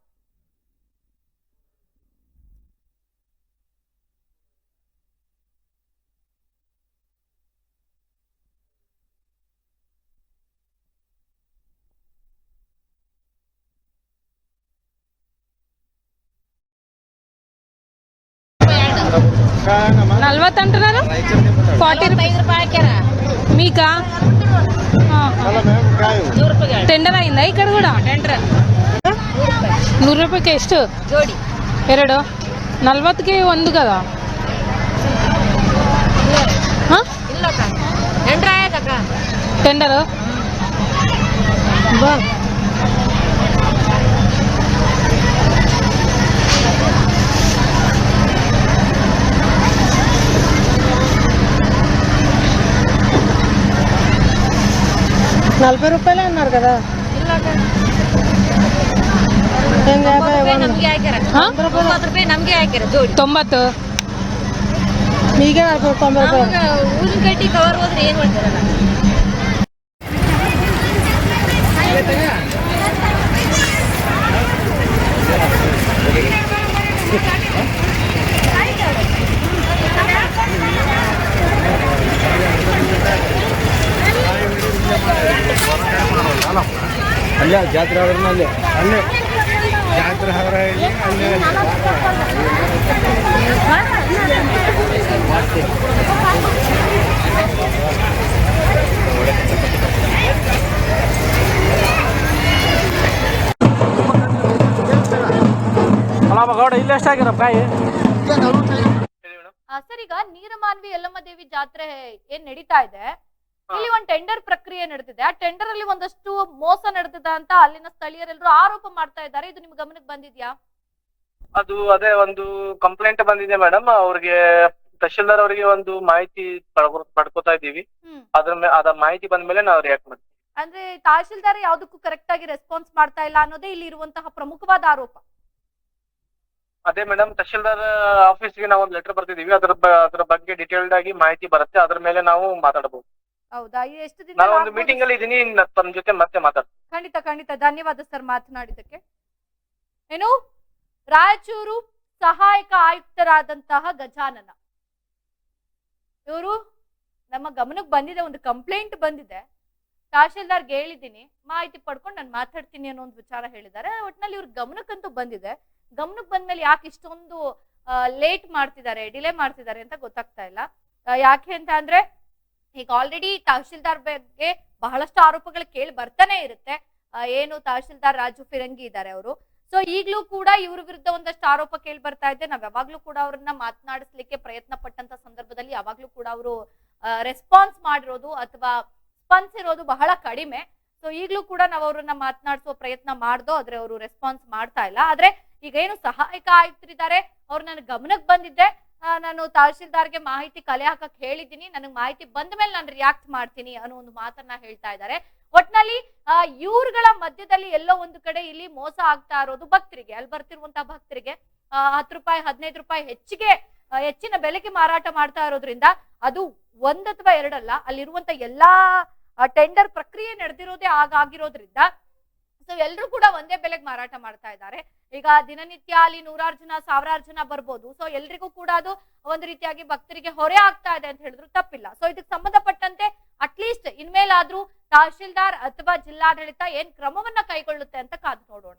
Speaker 6: ఎంత అంటున్నారు ఫార్టీ
Speaker 3: మీకా ಟೆಂಡರ್ అయిందా ఇక్కడ కూడా
Speaker 6: టెండర్
Speaker 3: ನೂರು ರೂಪಾಯಿಗೆ ಎಷ್ಟು?
Speaker 6: ಜೋಡಿ.
Speaker 3: ಎರಡು? ನಲ್ವತ್ತಿಗೆ ಒಂದು
Speaker 6: ಕದ? ಕದಾ ಟೆಂಡರು?
Speaker 5: ಬಾ. నలభై రూపాయలే అన్నారు కదా
Speaker 6: ಇಲ್ಲ ಅಕ್ಕ
Speaker 5: ಹೆಂಗ
Speaker 6: ತೊಂಬತ್ತು ರೂಪಾಯಿ ನಮ್ಗೆ ಹಾಕ್ಯಾರ
Speaker 3: ಹಾ?
Speaker 6: ತೊಂಬತ್ತು ರೂಪಾಯಿ ನಮ್ಗೆ ಹಾಕ್ಯಾರ ಜೋಡಿ
Speaker 3: ತೊಂಬತ್ತು
Speaker 5: మీకే నలభై తొంభై రూపాయలు
Speaker 6: ನಮ್ಗೆ ಊರಿನ ಕಟ್ಟಿ ಕವರ್ ಹೋದ್ರೆ ಏನ್ ಮಾಡ್ತಾರಲ್ಲ
Speaker 2: ಅಲ್ಲೇ ಜಾತ್ರೆ ಆದ್ರೂ ಅಲ್ಲೇ. ಅಲ್ಲೇ ಜಾತ್ರೆ ಆದ್ರೆ ಅಲ್ಲೇ ಗೌಡ ಇಲ್ಲಿ ಎಷ್ಟಾಗಿರ ಕಾಯಿ?
Speaker 1: ಆ, ಸರ್ ಈಗ ನೀರಮಾನ್ವಿ ಯಲ್ಲಮ್ಮ ದೇವಿ ಜಾತ್ರೆ ಏನ್ ನಡೀತಾ ಇದೆ? ಇಲ್ಲಿ ಒಂದು ಟೆಂಡರ್ ಪ್ರಕ್ರಿಯೆ ನಡೆದಿದೆ. ಆ ಟೆಂಡರ್ ಅಲ್ಲಿ ಒಂದಷ್ಟು ಮೋಸ ನಡೆದಿದೆ ಅಂತ ಅಲ್ಲಿನ ಸ್ಥಳೀಯರೆಲ್ಲರೂ ಆರೋಪ ಮಾಡ್ತಾ ಇದ್ದಾರೆ. ಇದು ನಿಮ್ಗೆ ಗಮನಕ್ಕೆ ಬಂದಿದ್ಯಾ?
Speaker 9: ಅದು ಅದೇ ಒಂದು ಕಂಪ್ಲೇಂಟ್ ಬಂದಿದೆ ಮೇಡಮ್ ಅವ್ರಿಗೆ ತಹಶೀಲ್ದಾರ್ ಅವರಿಗೆ ಒಂದು ಮಾಹಿತಿ ಪಡ್ಕೋತಾ ಇದೀವಿ ಅದ್ರ ಮೇಲೆ ಅದ ಮಾಹಿತಿ ಬಂದ್ಮೇಲೆ ನಾವು ರಿಯಾಕ್ಟ್ ಮಾಡ್ತೀವಿ.
Speaker 1: ಅಂದ್ರೆ ತಹಶೀಲ್ದಾರ್ ಯಾವ್ದಕ್ಕೂ ಕರೆಕ್ಟ್ ಆಗಿ ರೆಸ್ಪಾನ್ಸ್ ಮಾಡ್ತಾ ಇಲ್ಲ ಅನ್ನೋದೇ ಇಲ್ಲಿ ಇರುವಂತಹ ಪ್ರಮುಖವಾದ ಆರೋಪ.
Speaker 9: ಅದೇ ಮೇಡಮ್ ತಹಶೀಲ್ದಾರ್ ಆಫೀಸ್ಗೆ ನಾವು ಒಂದು ಲೆಟರ್ ಬರ್ತಿದೀವಿ ಅದ್ರ ಅದ್ರ ಬಗ್ಗೆ ಡೀಟೇಲ್ಡ್ ಆಗಿ ಮಾಹಿತಿ ಬರುತ್ತೆ. ಅದ್ರ ಮೇಲೆ ನಾವು ಮಾತಾಡಬಹುದು
Speaker 1: ಹೌದಾ? ಎಷ್ಟು ದಿನ
Speaker 9: ನಾನು ಒಂದು ಮೀಟಿಂಗ್ ಅಲ್ಲಿ ಇದೀನಿ ನ- ತಮ್ಮ ಜೊತೆ ಮತ್ತೆ ಮಾತಾಡ್ತೀನಿ.
Speaker 1: ಖಂಡಿತ ಖಂಡಿತ. ಧನ್ಯವಾದ ಸರ್ ಮಾತನಾಡಿದಕ್ಕೆ ಏನು? ರಾಯಚೂರು ಸಹಾಯಕ ಆಯುಕ್ತರಾದಂತಹ ಗಜಾನನ. ಇವರು ನಮ್ಮ ಗಮನಕ್ಕೆ ಬಂದಿದೆ ಒಂದು ಕಂಪ್ಲೇಂಟ್ ಬಂದಿದೆ. ತಹಶೀಲ್ದಾರ್ಗೆ ಹೇಳಿದ್ದೀನಿ ಮಾಹಿತಿ ಪಡ್ಕೊಂಡು ನಾನು ಮಾತಾಡ್ತೀನಿ ಅನ್ನೋ ಒಂದು ವಿಚಾರ ಹೇಳಿದ್ದಾರೆ. ಒಟ್ನಲ್ಲಿ ಇವ್ರ ಗಮನಕ್ಕಂತೂ ಬಂದಿದೆ. ಗಮನಕ್ಕೆ ಬಂದ್ಮೇಲೆ ಯಾಕೆ ಇಷ್ಟೊಂದು ಲೇಟ್ ಮಾಡ್ತಿದ್ದಾರೆ ಡಿಲೇ ಮಾಡ್ತಿದ್ದಾರೆ ಅಂತ ಗೊತ್ತಾಗ್ತಾ ಇಲ್ಲ. ಯಾಕೆ ಅಂತ ಅಂದ್ರೆ ಈಗ ಆಲ್ರೆಡಿ ತಹಶೀಲ್ದಾರ್ ಬಗ್ಗೆ ಬಹಳಷ್ಟು ಆರೋಪಗಳು ಕೇಳಿ ಬರ್ತಾನೆ ಇರುತ್ತೆ. ಏನು ತಹಶೀಲ್ದಾರ್ ರಾಜು ಫಿರಂಗಿ ಇದ್ದಾರೆ ಅವರು. ಸೊ ಈಗಲೂ ಕೂಡ ಇವ್ರ ವಿರುದ್ಧ ಒಂದಷ್ಟು ಆರೋಪ ಕೇಳಿ ಬರ್ತಾ ಇದೆ. ನಾವ್ ಯಾವಾಗ್ಲೂ ಕೂಡ ಅವ್ರನ್ನ ಮಾತನಾಡಿಸ್ಲಿಕ್ಕೆ ಪ್ರಯತ್ನ ಪಟ್ಟಂತ ಸಂದರ್ಭದಲ್ಲಿ ಯಾವಾಗ್ಲೂ ಕೂಡ ಅವರು ರೆಸ್ಪಾನ್ಸ್ ಮಾಡಿರೋದು ಅಥವಾ ಸ್ಪಂದಿಸಿರೋದು ಬಹಳ ಕಡಿಮೆ. ಸೊ ಈಗಲೂ ಕೂಡ ನಾವು ಅವ್ರನ್ನ ಮಾತನಾಡಿಸುವ ಪ್ರಯತ್ನ ಮಾಡ್ದೋ, ಆದ್ರೆ ಅವರು ರೆಸ್ಪಾನ್ಸ್ ಮಾಡ್ತಾ ಇಲ್ಲ. ಆದ್ರೆ ಈಗ ಏನು ಸಹಾಯಕ ಆಯುಕ್ತರಿದ್ದಾರೆ, ಅವ್ರು ನನ್ನ ಗಮನಕ್ಕೆ ಬಂದಿದ್ದೆ ನಾನು ತಹಶೀಲ್ದಾರ್ಗೆ ಮಾಹಿತಿ ಕಲೆ ಹಾಕಕ್ ಹೇಳಿದ್ದೀನಿ. ನನಗೆ ಮಾಹಿತಿ ಬಂದ ಮೇಲೆ ನಾನು ರಿಯಾಕ್ಟ್ ಮಾಡ್ತೀನಿ ಅನ್ನೋ ಒಂದು ಮಾತನ್ನ ಹೇಳ್ತಾ ಇದ್ದಾರೆ. ಒಟ್ನಲ್ಲಿ ಇವ್ರುಗಳ ಮಧ್ಯದಲ್ಲಿ ಎಲ್ಲೋ ಒಂದು ಕಡೆ ಇಲ್ಲಿ ಮೋಸ ಆಗ್ತಾ ಇರೋದು ಭಕ್ತರಿಗೆ, ಅಲ್ಲಿ ಬರ್ತಿರುವಂತಹ ಭಕ್ತರಿಗೆ ಹತ್ತು ರೂಪಾಯಿ, ಹದಿನೈದು ರೂಪಾಯಿ ಹೆಚ್ಚಿಗೆ ಹೆಚ್ಚಿನ ಬೆಲೆಗೆ ಮಾರಾಟ ಮಾಡ್ತಾ ಇರೋದ್ರಿಂದ ಅದು ಒಂದ್ ಅಥವಾ ಎರಡಲ್ಲ, ಅಲ್ಲಿರುವಂತ ಎಲ್ಲಾ ಟೆಂಡರ್ ಪ್ರಕ್ರಿಯೆ ನಡೆದಿರೋದೇ ಆಗಾಗಿರೋದ್ರಿಂದ ಸೊ ಎಲ್ಲರೂ ಕೂಡ ಒಂದೇ ಬೆಲೆಗೆ ಮಾರಾಟ ಮಾಡ್ತಾ ಇದ್ದಾರೆ. ಈಗ ದಿನನಿತ್ಯ ಅಲ್ಲಿ ನೂರಾರು ಜನ, ಸಾವಿರಾರು ಜನ ಬರ್ಬೋದು. ಸೊ ಎಲ್ರಿಗೂ ಕೂಡ ಅದು ಒಂದು ರೀತಿಯಾಗಿ ಭಕ್ತರಿಗೆ ಹೊರೆ ಆಗ್ತಾ ಇದೆ ಅಂತ ಹೇಳಿದ್ರು ತಪ್ಪಿಲ್ಲ. ಸೊ ಇದಕ್ಕೆ ಸಂಬಂಧಪಟ್ಟಂತೆ ಅಟ್ಲೀಸ್ಟ್ ಇನ್ಮೇಲಾದ್ರೂ ತಹಶೀಲ್ದಾರ್ ಅಥವಾ ಜಿಲ್ಲಾಡಳಿತ ಏನ್ ಕ್ರಮವನ್ನ ಕೈಗೊಳ್ಳುತ್ತೆ ಅಂತ ಕಾದು ನೋಡೋಣ.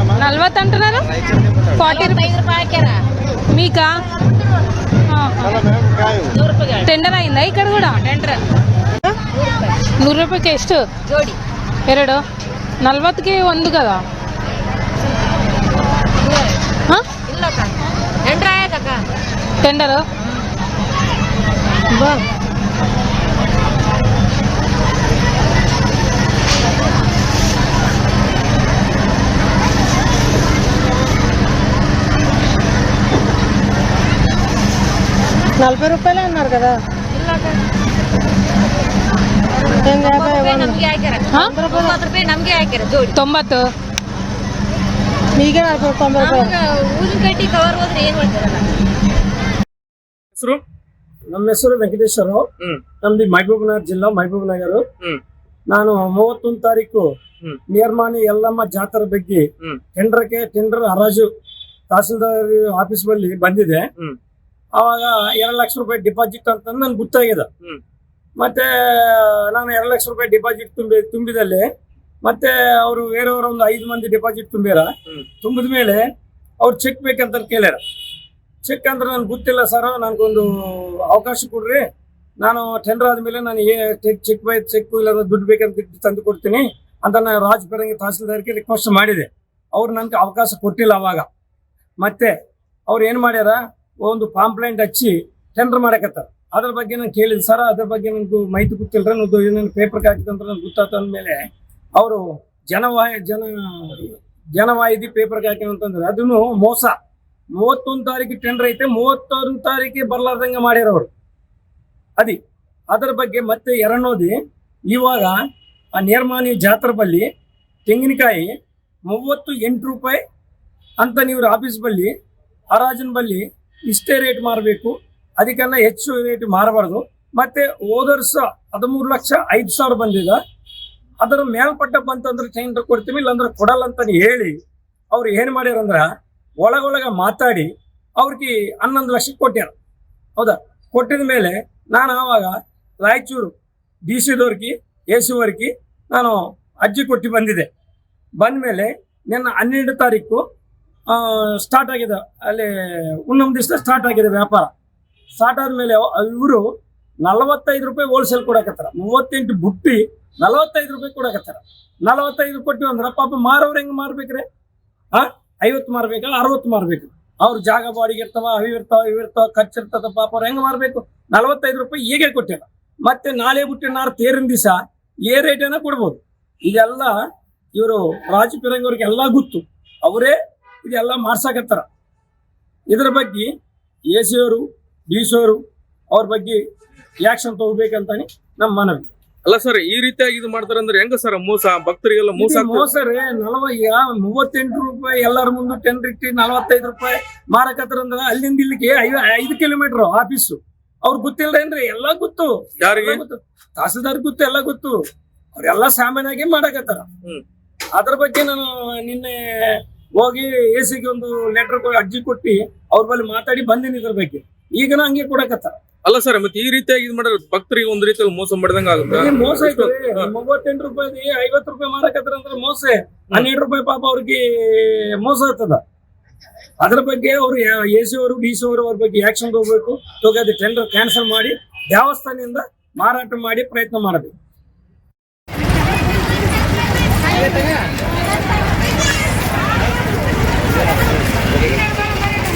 Speaker 6: ಎರಡು
Speaker 3: నలవత్ అంటున్నారు ఫార్టీ
Speaker 6: ಐದು ರೂಪಾಯಿ ಹಾಕ್ಯಾರ
Speaker 3: మీకా
Speaker 6: ನೂರು ರೂಪಾಯಿ ಎರಡು
Speaker 3: ಟೆಂಡರ್ అయిందా ఇక్కడ కూడా
Speaker 6: ಟೆಂಡ್ರ
Speaker 3: ನೂರು ರೂಪಾಯಿಗೆ ಎಷ್ಟು
Speaker 6: ಜೋಡಿ
Speaker 3: ಎರಡು ನಲ್ವತ್ತಿಗೆ ಒಂದು కదా ಹಾಂ
Speaker 6: ಇಲ್ಲ ಅಕ್ಕ ಟೆಂಡ್ರ ಆಯ್ತಕ್ಕ
Speaker 3: ಟೆಂಡರು ಬಾ
Speaker 5: నలభై రూపాయలే అన్నారు కదా
Speaker 6: ಇಲ್ಲ ಅಕ್ಕ
Speaker 5: ಹೆಂಗ್ ಯಾಭೈ
Speaker 6: ರೂಪಾಯಿ
Speaker 5: ಒಂದು
Speaker 6: ನಮ್ಗೆ ಹಾಕ್ಯಾರ
Speaker 3: ಹಾ?
Speaker 6: ತೊಂಬತ್ತು ರೂಪಾಯಿ ನಮ್ಗೆ ಹಾಕ್ಯಾರ ಜೋಡಿ
Speaker 3: ತೊಂಬತ್ತು
Speaker 5: మీకే నలభై తొంభై రూపాయలు
Speaker 6: ನಮ್ಗೆ ಊದಿನ ಕಟ್ಟಿ ಕವರ್ ಹೋದ್ರೆ ಏನ್ ಮಾಡ್ತಾರಲ್ಲ
Speaker 2: ಹೆಸರು
Speaker 10: ನಮ್ಮ ಹೆಸರು ವೆಂಕಟೇಶ್ವರರಾವ್
Speaker 2: ಹ್ಮ್
Speaker 10: ನಮ್ದು ಮಹಬೂಬ್ ನಗರ್ ಜಿಲ್ಲಾ ಮಹಬೂಬ್ ನಗರ್
Speaker 2: ಹ್ಮ್
Speaker 10: ನಾನು ಮೂವತ್ತೊಂದು ತಾರೀಕು
Speaker 2: ಹ್ಮ್.
Speaker 10: ನಿರ್ಮಾಣಿ ಯಲ್ಲಮ್ಮ ಜಾತ್ರೆ ಬಗ್ಗೆ
Speaker 2: ಹ್ಮ್.
Speaker 10: ಟೆಂಡರ್ಗೆ ಟೆಂಡರ್ ಹರಾಜು ತಹಸೀಲ್ದಾರ್ ಆಫೀಸ್ ಬಳಿ ಬಂದಿದೆ
Speaker 2: ಹ್ಮ್.
Speaker 10: ಅವಾಗ ಎರಡು ಲಕ್ಷ ರೂಪಾಯಿ ಡಿಪಾಸಿಟ್ ಅಂತ ನನ್ಗೆ ಗೊತ್ತಾಗಿದೆ. ಮತ್ತೆ ನಾನು ಎರಡು ಲಕ್ಷ ರೂಪಾಯಿ ಡಿಪಾಸಿಟ್ ತುಂಬಿ ತುಂಬಿದಲ್ಲಿ ಮತ್ತೆ ಅವರು ಬೇರೆಯವರು ಒಂದು ಐದು ಮಂದಿ ಡಿಪಾಸಿಟ್ ತುಂಬ್ಯಾರ. ತುಂಬಿದ ಮೇಲೆ ಅವ್ರು ಚೆಕ್ ಬೇಕಂತ ಕೇಳ್ಯಾರ. ಚೆಕ್ ಅಂದ್ರೆ ನನ್ಗೆ ಗೊತ್ತಿಲ್ಲ ಸರ್ ನನಗೊಂದು ಅವಕಾಶ ಕೊಡ್ರಿ. ನಾನು ಟೆಂಡರ್ ಆದ್ಮೇಲೆ ನಾನು ಏ ಚೆಕ್ ಬೈ ಚೆಕ್ ಇಲ್ಲ ದುಡ್ಡು ಬೇಕಂತ ದುಡ್ಡು ತಂದು ಕೊಡ್ತೀನಿ ಅಂತ ನಾನು ರಾಜ್ ಬರಂಗಿ ತಹಸೀಲ್ದಾರ್ಗೆ ರಿಕ್ವೆಸ್ಟ್ ಮಾಡಿದೆ. ಅವ್ರು ನನಗೆ ಅವಕಾಶ ಕೊಟ್ಟಿಲ್ಲ ಅವಾಗ. ಮತ್ತೆ ಅವ್ರು ಏನು ಮಾಡ್ಯಾರ? ಒಂದು ಪಾಂಪ್ಲೆಂಟ್ ಹಚ್ಚಿ ಟೆಂಡರ್ ಮಾಡಕತ್ತಾರ. ಅದ್ರ ಬಗ್ಗೆ ನಾನು ಕೇಳಿದ್, ಸರ್, ಅದ್ರ ಬಗ್ಗೆ ನನಗೆ ಮಾಹಿತಿ ಗೊತ್ತಿಲ್ಲ ನಾನು ಏನೇನು ಪೇಪರ್ಗೆ ಹಾಕಿದಂದ್ರೆ ನನಗೆ ಗೊತ್ತಾಯ್ತು ಅಂದಮೇಲೆ ಅವರು ಜನವಾಯ ಜನ ಜನವಾಯಿದಿ ಪೇಪರ್ಗೆ ಹಾಕಿನಂತಂದ್ರೆ ಅದನ್ನು ಮೋಸ. ಮೂವತ್ತೊಂದು ತಾರೀಕು ಟೆಂಡರ್ ಐತೆ ಮೂವತ್ತೊಂದು ತಾರೀಕಿಗೆ ಬರ್ಲಾರ್ದಂಗೆ ಮಾಡಿರೋರು ಅದಿ, ಅದರ ಬಗ್ಗೆ ಮತ್ತೆ ಎರಡನೋದಿ, ಇವಾಗ ಆ ನೇರ್ಮಾನಿ ಜಾತ್ರೆ ಬಲ್ಲಿ ತೆಂಗಿನಕಾಯಿ ಮೂವತ್ತು ಎಂಟು ರೂಪಾಯಿ ಅಂತ ನೀವು ಆಫೀಸ್ ಬಲ್ಲಿ ಹರಾಜನ್ ಬಲ್ಲಿ ಇಷ್ಟೇ ರೇಟ್ ಮಾರಬೇಕು. ಅದಕ್ಕೆಲ್ಲ ಹೆಚ್ಚು ರೇಟ್ ಮಾರಬಾರ್ದು. ಮತ್ತೆ ಹೋದ ವರ್ಷ ಹದಿಮೂರು ಲಕ್ಷ ಐದು ಸಾವಿರ ಬಂದಿದೆ. ಅದರ ಮೇಲ್ಪಟ್ಟ ಬಂತಂದ್ರೆ ಟೆಂಡರ್ ಕೊಡ್ತೀವಿ ಇಲ್ಲಾಂದ್ರೆ ಕೊಡಲ್ಲ ಅಂತ ಹೇಳಿ ಅವ್ರು ಏನು ಮಾಡ್ಯಾರಂದ್ರ ಒಳಗೊಳಗ ಮಾತಾಡಿ ಅವ್ರಿಗೆ ಹನ್ನೊಂದು ಲಕ್ಷ ಕೊಟ್ಟ್ಯಾರ ಹೌದಾ? ಕೊಟ್ಟಿದ ಮೇಲೆ ನಾನು ಆವಾಗ ರಾಯಚೂರು ಡಿ ಸಿದವ್ರಿಗೆ ಎ ಸಿವರ್ಗಿ ನಾನು ಅಜ್ಜಿ ಕೊಟ್ಟು ಬಂದಿದೆ ಬಂದ ಮೇಲೆ ನಿನ್ನ ಹನ್ನೆರಡು ತಾರೀಕು ಸ್ಟಾರ್ಟ್ ಆಗಿದೆ. ಅಲ್ಲಿ ಒಂದೊಂದು ದಿವಸ ಸ್ಟಾರ್ಟ್ ಆಗಿದೆ ವ್ಯಾಪಾರ. ಸ್ಟಾರ್ಟ್ ಆದಮೇಲೆ ಇವರು ನಲವತ್ತೈದು ರೂಪಾಯಿ ಹೋಲ್ಸೇಲ್ ಕೊಡಕತ್ತಾರ. ಮೂವತ್ತೆಂಟು ಬುಟ್ಟಿ ನಲವತ್ತೈದು ರೂಪಾಯಿ ಕೊಡಕತ್ತಾರ. ನಲವತ್ತೈದು ಕೊಟ್ಟಿವಿ ಅಂದ್ರೆ ಪಾಪ ಮಾರೋರು ಹೆಂಗೆ ಮಾರ್ಬೇಕ್ರೆ? ಹಾ ಐವತ್ತು ಮಾರ್ಬೇಕಾ? ಅರವತ್ತು ಮಾರ್ಬೇಕು. ಅವ್ರ ಜಾಗ ಬಾಡಿಗೆ ಇರ್ತಾವ, ಅವು ಇರ್ತಾವ, ಇವು ಇರ್ತಾವ, ಖರ್ಚು ಇರ್ತದ, ಪಾಪ ಅವ್ರು ಹೆಂಗೆ ಮಾರ್ಬೇಕು? ನಲವತ್ತೈದು ರೂಪಾಯಿ ಹೇಗೆ ಕೊಟ್ಟಿಲ್ಲ. ಮತ್ತೆ ನಾಳೆ ಬುಟ್ಟಿ ನಾರು ತೇರಿನ ದಿವಸ ಏ ರೇಟನ್ನ ಕೊಡ್ಬೋದು. ಇದೆಲ್ಲ ಇವರು ರಾಜು ಪಿರಂಗ್ ಅವ್ರಿಗೆ ಗೊತ್ತು. ಅವರೇ ಇದೆಲ್ಲ ಮಾಡ್ಸಾಕತ್ತಾರ. ಇದ್ರ ಬಗ್ಗೆ ಎ ಸಿ ಅವರು ಡಿ ಸಿ ಅವರು ಅವ್ರ ಬಗ್ಗೆ ಆಕ್ಷನ್ ತಗೋಬೇಕಂತಾನೆ ನಮ್ಮ ಮನವಿ.
Speaker 2: ಅಲ್ಲ ಸರ್ ಈ ರೀತಿಯಾಗಿ ಇದು ಮಾಡ್ತಾರೆ ಅಂದ್ರೆ ಹೆಂಗ ಸರ್ ಮೋಸ ಭಕ್ತರಿಗೆಲ್ಲ ಮೋಸ?
Speaker 10: ಮೋಸ ರೀ ನಲವ ಈಗ ಮೂವತ್ತೆಂಟು ರೂಪಾಯಿ ಎಲ್ಲರ ಮುಂದೆ ಟೆನ್ ಇಟ್ಟು ನಲವತ್ತೈದು ರೂಪಾಯಿ ಮಾರಕತ್ತಾರಂದ್ರ ಅಲ್ಲಿಂದ ಇಲ್ಲಿಗೆ ಐದು ಐದು ಕಿಲೋಮೀಟರ್ ಆಫೀಸು. ಅವ್ರು ಗೊತ್ತಿಲ್ರೇನ್ರಿ ಎಲ್ಲ ಗೊತ್ತು.
Speaker 2: ಯಾರಿಗೆ?
Speaker 10: ಗೊತ್ತು. ತಹಸೀಲ್ದಾರ್ ಗೊತ್ತು ಎಲ್ಲ ಗೊತ್ತು. ಅವ್ರೆಲ್ಲ ಸಾಮಾನ್ಯಾಗಿ ಮಾಡಕತ್ತಾರ.
Speaker 2: ಹ್ಮ್.
Speaker 10: ಅದ್ರ ಬಗ್ಗೆ ನಾನು ನಿನ್ನೆ ಹೋಗಿ ಎ ಸಿಗೆ ಒಂದು ಲೆಟರ್ ಅರ್ಜಿ ಕೊಟ್ಟು ಅವ್ರ ಬಳಿ ಮಾತಾಡಿ ಬಂದಿನಿ ಇದ್ರ ಬಗ್ಗೆ. ಈಗನ ಹಂಗೆ ಕೊಡಕತ್ತ.
Speaker 2: ಅಲ್ಲ ಸರ್ ಮತ್ತೆ ಈ ರೀತಿಯಾಗಿ ಇದು ಮಾಡಿದ್ರೆ ಭಕ್ತರಿಗೆ ಒಂದ್ ರೀತಿಯಲ್ಲಿ ಮೋಸ ಮಾಡಿದಂಗ ಆಗುತ್ತೆ?
Speaker 10: ಮೋಸ ಐತೆ ಮೂವತ್ತೆಂಟು ರೂಪಾಯಿ ಐವತ್ತು ರೂಪಾಯಿ ಮಾರಕತ್ತಾರ ಅಂದ್ರೆ ಮೋಸ. ಹನ್ನೆರಡು ರೂಪಾಯಿ ಪಾಪ ಅವ್ರಿಗೆ ಮೋಸ ಆಗ್ತದ. ಅದ್ರ ಬಗ್ಗೆ ಅವರು ಎ ಸಿ ಅವರು ಡಿ ಸಿ ಅವರು ಅವ್ರ ಬಗ್ಗೆ ಆಕ್ಷನ್ ತಗೋಬೇಕು ಹೋಗಿ ಟೆಂಡರ್ ಕ್ಯಾನ್ಸಲ್ ಮಾಡಿ ದೇವಸ್ಥಾನದಿಂದ ಮಾರಾಟ ಮಾಡಿ ಪ್ರಯತ್ನ ಮಾಡಬೇಕು.